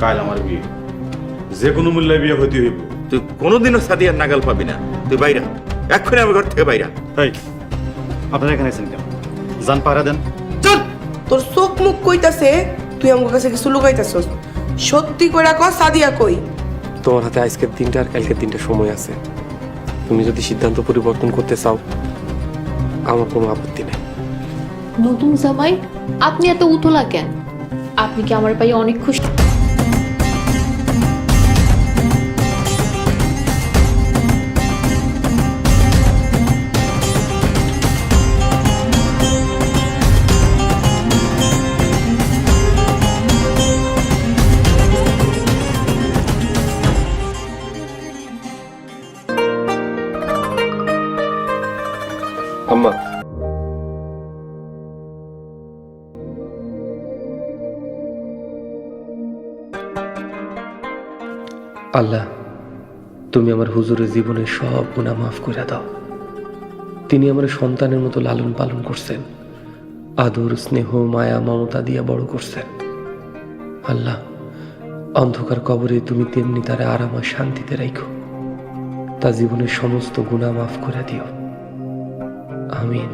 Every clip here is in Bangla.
কাল আমার বিয়ে। যে কোনো মূল্যে বিয়ে হইতে হইব। তুই কোনোদিনও সাদিয়ার নাগাল পাবি না। তুই বাইরা এক্ষুনি আমার ঘর থেকে বাইরা এই আপনারা এখানে আছেন কেন? যান পাহারা দেন। চল তোর চোখ মুখ কইতাছে তুই আমার কাছে কিছু লুকাইতাছস। সত্যি কইরা ক সাদিয়া কই? তোমার হাতে আজকের দিনটা আর কালকের দিনটা সময় আছে। তুমি যদি সিদ্ধান্ত পরিবর্তন করতে চাও আমার কোনো আপত্তি নেই। নতুন জামাই আপনি এত উতলা কেন? আপনি কি আমার পাই অনেক খুশি? আম্মা। আল্লাহ, তুমি আমার হুজুরের জীবনের সব গুণা মাফ করে দাও। তিনি আমার সন্তানের মতো লালন পালন করছেন। আদর, স্নেহ, মায়া, মমতা দিয়ে বড় করছেন। আল্লাহ, অন্ধকার কবরে তুমি তেমনি তারা আরাম আর শান্তিতে রাখো তা জীবনের সমস্ত গুণা মাফ করে দিও। আমিন।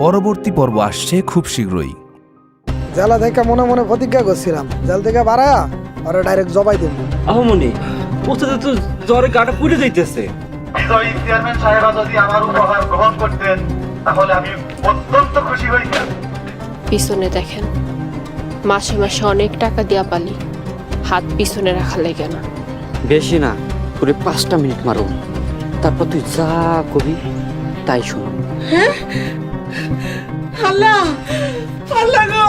পরবর্তী পর্ব আসছে খুব শীঘ্রই। জেলা থেকে মনে মনে প্রতিজ্ঞা করছিলাম। জেল থেকে বাড়া ওরা ডাইরেক্ট জবাই দেব। আহমনি ওস্তাদ তো জ্বরে গাটা পুড়ে যাইতেছে। চেয়ারম্যান সাহেবা যদি আমার উপহার গ্রহণ করতেন তাহলে আমি অত্যন্ত খুশি হইতাম। পিছনে দেখেন। মাসে মাসে অনেক টাকা দিয়া পালি হাত পিছনে রাখা লেগে না। বেশি না পুরো পাঁচটা মিনিট মারো। তারপর তুই যা কবি তাই শোনো। আল্লাহ! আল্লাহ গো!